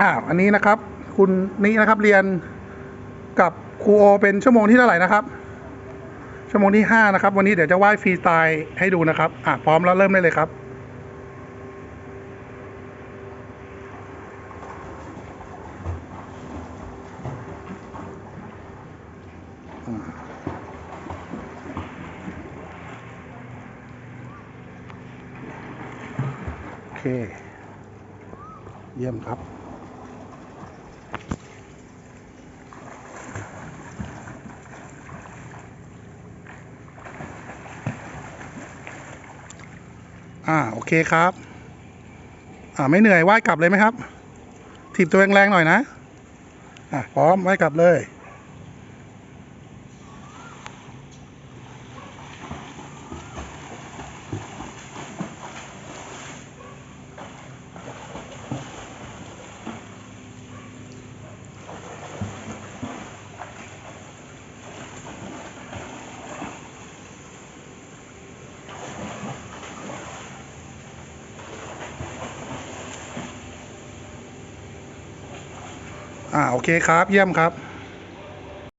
อ่าอันนี้นะครับ คุณนี่นะครับเรียนกับครูโอเป็นชั่วโมงที่เท่าไหร่นะครับ ชั่วโมงที่ห้านะครับ วันนี้เดี๋ยวจะว่ายฟรีสไตล์ให้ดูนะครับ อะพร้อมแล้วเริ่มได้เลยครับโอเค เยี่ยมครับ อ่าโอเคครับ อ่าไม่เหนื่อยว่ายกลับเลยไหมครับถีบตัวแรงๆหน่อยนะอะพร้อมว่ายกลับเลย อ่าโอเคครับเยี่ยมครับ